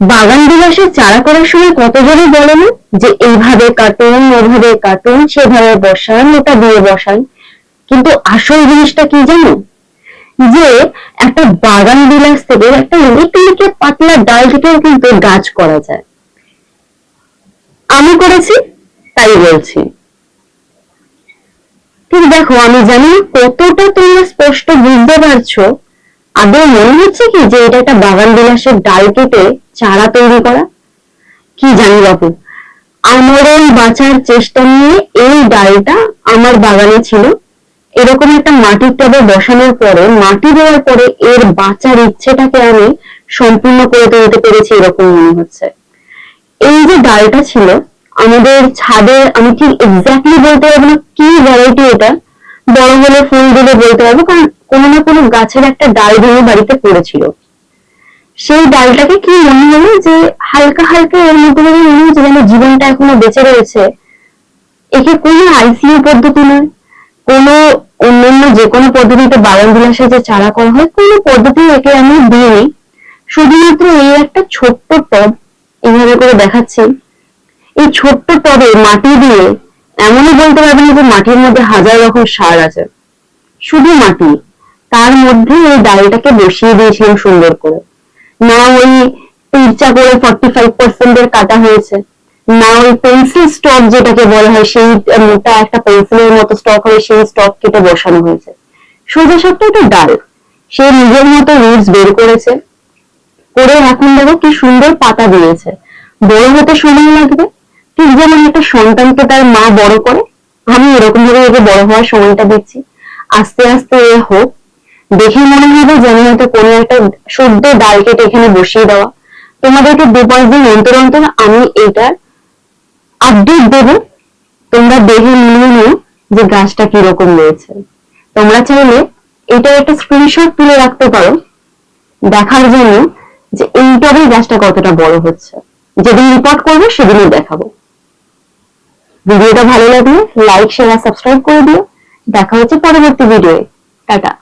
বাগান বিলাসে চারা করার সময় কতজনই বলে না যে, এইভাবে কাটুন ওভাবে কাটুন, সেভাবে বসান, ওটা দিয়ে বসান কিন্তু আসল জিনিসটা কি জানো? যে, একটা বাগান বিলাস থেকে একটা লিটলিকে পাতলা ডাল থেকেও কিন্তু গাছ করা যায়। আমি করেছি, তাই বলছি। কিন্তু দেখো, আমি জানি কতটা তোমরা স্পষ্ট বুঝতে পারছ আদৌ মনে হচ্ছে কি যে এটা একটা বাগান বিলাসের ডাল কেটে চারা তৈরি করা? কি জানি বাপু। আমরণ বাঁচার চেষ্টা নিয়ে এই ডালটা আমার বাগানে ছিল। এরকম একটা মাটির টবে বসানোর পরে, মাটি দেওয়ার পরে এর বাঁচার ইচ্ছেটাকে আমি সম্পূর্ণ করে তুলতে পেরেছি এরকম মনে হচ্ছে। এই যে ডালটা ছিল, আমাদের ছাদে আমি ঠিক এক্স্যাক্টলি বলতে পারব না কি ভ্যারাইটি এটা বড় হলে ফুল দিলে বলতে পারব, কারণ কোনো না কোনো গাছের একটা ডাল ভেঙে বাড়িতে পড়েছিল। সেই ডালটাকে কি মনে হলো যে হালকা হালকা এর মধ্যে মনে হচ্ছে যেন জীবনটা এখনও বেঁচে রয়েছে? একে কোনো আইসিইউ পদ্ধতি নয়, কোনো অন্যান্য যে কোনো পদ্ধতিতে বাগান বিলাসে যে চারা করা হয়, কোনো পদ্ধতি একে আমি দিইনি। শুধুমাত্র এই একটা ছোট্ট টব এইভাবে করে দেখাচ্ছি। এই ছোট্ট টবে মাটি দিয়ে এমনই বলতে পারবেন যে মাটির মধ্যে হাজার রকম সার আছে। শুধু মাটি, তার মধ্যে ওই ডালটাকে বসিয়ে দিয়েছিলাম সুন্দর করে। না ওই তিরচা করে ফর্টি ফাইভ পার্সেন্টের কাটা হয়েছে, না ওই পেন্সিল স্টক যেটাকে বলা হয়, সেই, মোটা একটা পেন্সিলের মতো স্টক হয় সেই স্টক কেটে বসানো হয়েছে। সোজা সত্য একটা ডাল, সে নিজের মতো রুটস বের করেছে, করে এখন দেখো কি সুন্দর পাতা দিয়েছে। বড় হতে সময় লাগবে ঠিক যেমন একটা সন্তানকে তার মা বড় করে, আমি এরকম ভাবে ওকে বড় হওয়ার সময়টা দিচ্ছি। আস্তে আস্তে এ হোক, দেখে মনে হবে যেন হয়তো কোনো একটা সদ্য ডাল কেটে এখানে বসিয়ে দেওয়া। তোমাদেরকে দু পাঁচ দিন অন্তর অন্তর আমি এটার আপডেট দেবো। তোমরা দেখে নিয়ে নিও যে গাছটা কীরকম রয়েছে। তোমরা চাইলে এটা একটা স্ক্রিনশট তুলে রাখতে পারো। দেখার জন্য যে এই টবে গাছটা কতটা বড় হচ্ছে। যেদিন রিপোর্ট করব, সেদিনই দেখাবো। ভিডিওটা ভালো লাগলে লাইক শেয়ার সাবস্ক্রাইব করে দিও। দেখা হচ্ছে পরবর্তী ভিডিওয়ে টাটা।